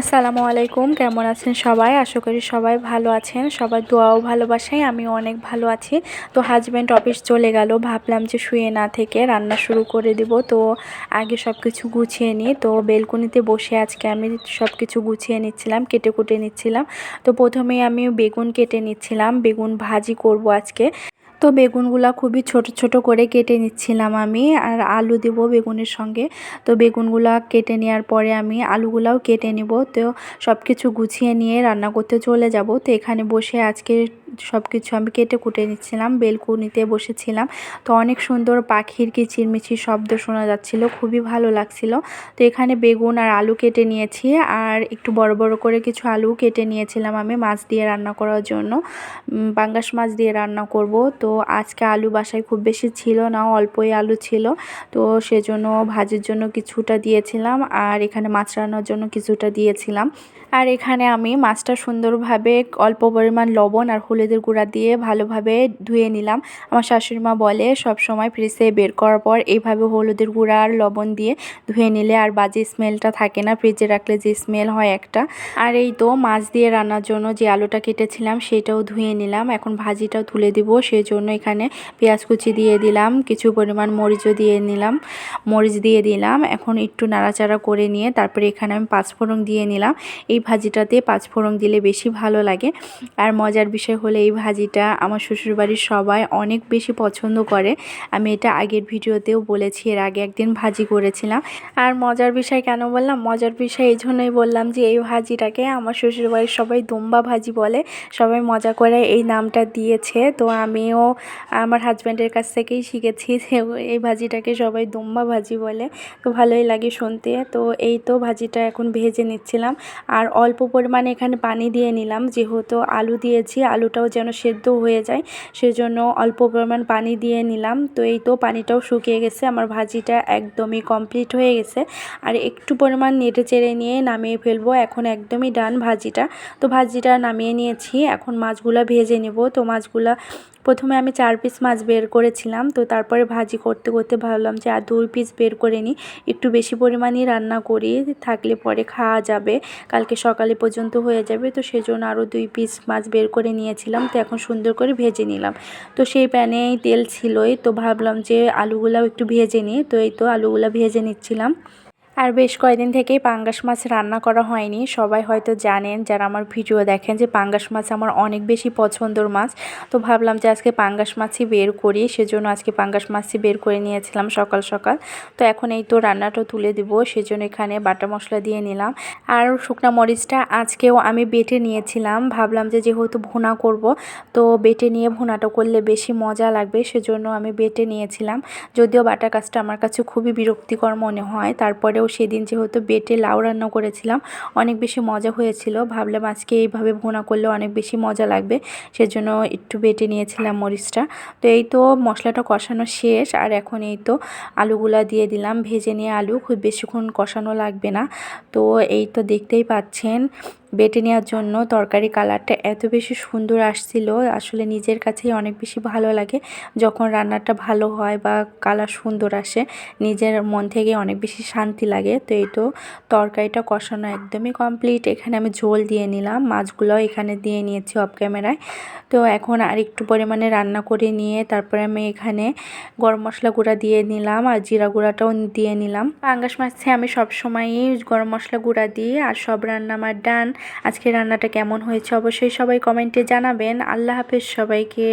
আসসালামু আলাইকুম, কেমন আছেন সবাই? আশা করি সবাই ভালো আছেন। সবার দোয়াও ভালোবাসাই আমি অনেক ভালো আছি। তো হাজব্যান্ড অফিস চলে গেল, ভাবলাম যে শুয়ে না থেকে রান্না শুরু করে দিব। তো আগে সব কিছু গুছিয়ে নিই। তো বেলকুনিতে বসে আজকে আমি সব কিছু গুছিয়ে নিচ্ছিলাম, কেটে কুটে নিচ্ছিলাম। তো প্রথমেই আমি বেগুন কেটে নিচ্ছিলাম। বেগুন ভাজি করব আজকে। তো বেগুনগুলা খুবই ছোট ছোট করে কেটে নিচ্ছিলাম আমি, আর আলু দেব বেগুনের সঙ্গে। তো বেগুনগুলা কেটে নেওয়ার পরে আমি আলুগুলাও কেটে নিব। তো সব কিছু গুছিয়ে নিয়ে রান্না করতে চলে যাব। তো এখানে বসে আজকে সব কিছু আমি কেটে কুটে নিচ্ছিলাম, বেলকুনিতে বসেছিলাম। তো অনেক সুন্দর পাখির কিচিরমিচির শব্দ শোনা যাচ্ছিল, খুবই ভালো লাগছিল। তো এখানে বেগুন আর আলু কেটে নিয়েছি, আর একটু বড় বড় করে কিছু আলু কেটে নিয়েছিলাম আমি মাছ দিয়ে রান্না করার জন্য। পাঙ্গাস মাছ দিয়ে রান্না করব। তো আজকে আলু বাসায় খুব বেশি ছিল না, অল্পই আলু ছিল। তো সেজন্য ভাজির জন্য কিছুটা দিয়েছিলাম আর এখানে মাছ রান্নার জন্য কিছুটা দিয়েছিলাম। আর এখানে আমি মাছটা সুন্দরভাবে অল্প পরিমাণ লবণ আর হলুদের গুঁড়া দিয়ে ভালোভাবে ধুয়ে নিলাম। আমার শাশুড়ি মা বলে, সব সময় ফ্রিজে বের করার পর এইভাবে হলুদের গুঁড়া আর লবণ দিয়ে ধুয়ে নিলে আর বাজে স্মেলটা থাকে না, ফ্রিজে রাখলে যে স্মেল হয় একটা। আর এই তো মাছ দিয়ে রান্নার জন্য যে আলুটা কেটেছিলাম সেটাও ধুয়ে নিলাম। এখন ভাজিটাও তুলে দিব সেই জন্য এখানে পেঁয়াজ কুচি দিয়ে দিলাম, কিছু পরিমাণ মরিচও দিয়ে নিলাম, মরিচ দিয়ে দিলাম, এখন একটু নাড়াচাড়া করে নিয়ে তারপরে এখানে আমি পাঁচফোড়ন দিয়ে নিলাম। এই ভাজিটাতে পাঁচফোড়ন দিলে বেশি ভালো লাগে। আর মজার বিষয় হলো এই ভাজিটা আমার শ্বশুরবাড়ির সবাই অনেক বেশি পছন্দ করে। আমি এটা আগের ভিডিওতেও বলেছি, এর আগে একদিন ভাজি করেছিলাম। আর মজার বিষয় কেন বললাম? মজার বিষয় এই জন্যই বললাম যে এই ভাজিটাকে আমার শ্বশুরবাড়ির সবাই দুম্বা ভাজি বলে, সবাই মজা করে এই নামটা দিয়েছে। তো আমিও আমার হাজব্যান্ডের কাছ থেকেই শিখেছি যে এই ভাজিটাকে সবাই দুম্বা ভাজি বলে। তো ভালোই লাগে শুনতে। তো এই তো ভাজিটা এখন ভেজে নিচ্ছিলাম। আর অল্প পরিমাণে এখানে পানি দিয়ে নিলাম। যেহেতু আলু দিয়েছি, আলুটাও যেন সেদ্ধ হয়ে যায়, সেজন্য অল্প পরিমাণ পানি দিয়ে নিলাম। তো এই তো পানিটাও শুকিয়ে গেছে। আমার ভাজিটা একদমই কমপ্লিট হয়ে গেছে। আর একটু পরিমাণ নেড়ে চেড়ে নিয়ে নামিয়ে ফেলব। এখন একদমই ডান ভাজিটা। তো ভাজিটা নামিয়ে নিয়েছি। এখন মাছগুলো ভেজে নেব। তো মাছগুলা প্রথমে আমি চার পিস মাছ বের করেছিলাম, তো তারপরে ভাজি করতে করতে ভাবলাম যে আর দুই পিস বের করে নিই। একটু বেশি পরিমাণেই রান্না করি, থাকলে পরে খাওয়া যাবে, কালকে সকালে পর্যন্ত হয়ে যাবে, তো সেজন্য আরও দুই পিস মাছ বের করে নিয়েছিলাম, তো এখন সুন্দর করে ভেজে নিলাম। তো সেই প্যানেই তেল ছিলই, তো ভাবলাম যে আলুগুলাও একটু ভেজে নিই, তো এই তো আলুগুলা ভেজে নিচ্ছিলাম। আর বেশ কয়েকদিন থেকেই পাঙ্গাস মাছ রান্না করা হয়নি। সবাই হয়তো জানেন, যারা আমার ভিডিও দেখেন, যে পাঙ্গাস মাছ আমার অনেক বেশি পছন্দর মাছ। তো ভাবলাম যে আজকে পাঙ্গাস মাছই বের করি, সেজন্য আজকে পাঙ্গাস মাছই বের করে নিয়েছিলাম সকাল সকাল। তো এখন এই তো রান্নাটা তুলে দিব, সেজন্য এখানে বাটা মশলা দিয়ে নিলাম। আর শুকনা মরিচটা আজকেও আমি বেটে নিয়েছিলাম। ভাবলাম যে যেহেতু ভুনা করব, তো বেটে নিয়ে ভুনাটা করলে বেশি মজা লাগবে, সেজন্য আমি বেটে নিয়েছিলাম। যদিও বাটা কাজটা আমার কাছে খুবই বিরক্তিকর মনে হয়, তারপরেও সেদিন যেহেতু বেটে লাউ রান্না করেছিলাম, অনেক বেশি মজা হয়েছিল। ভাবলাম আজকে এইভাবে ভোনা করলে অনেক বেশি মজা লাগবে, সেজন্য একটু বেটে নিয়েছিলাম মরিচটা। তো এই তো মশলাটা কষানো শেষ, আর এখন এই তো আলুগুলা দিয়ে দিলাম। ভেজে নিয়ে আলু খুব বেশিক্ষণ কষানো লাগবে না। তো এই তো দেখতেই পাচ্ছেন বেটে নেওয়ার জন্য তরকারি কালারটা এত বেশি সুন্দর আসছিল, আসলে নিজের কাছেই অনেক বেশি ভালো লাগে। যখন রান্নাটা ভালো হয় বা কালার সুন্দর আসে, নিজের মন থেকে অনেক বেশি শান্তি লাগে। তো এই তো তরকারিটা কষানো একদমই কমপ্লিট এখানে আমি ঝোল দিয়ে নিলাম, মাছগুলো এখানে দিয়ে নিয়েছি অফ ক্যামেরায় তো এখন আর একটু পরিমাণে রান্না করে নিয়ে তারপরে আমি এখানে গরম মশলা গুঁড়া দিয়ে নিলাম আর জিরা গুঁড়াটাও দিয়ে নিলাম। পাঙ্গাস মাছে আমি সবসময়ই গরম মশলা গুঁড়া দিই আর সব রান্না আমার ডান আজকে রান্নাটা কেমন হয়েছে অবশ্যই সবাই কমেন্টে জানাবেন। আল্লাহ হাফেজ সবাইকে।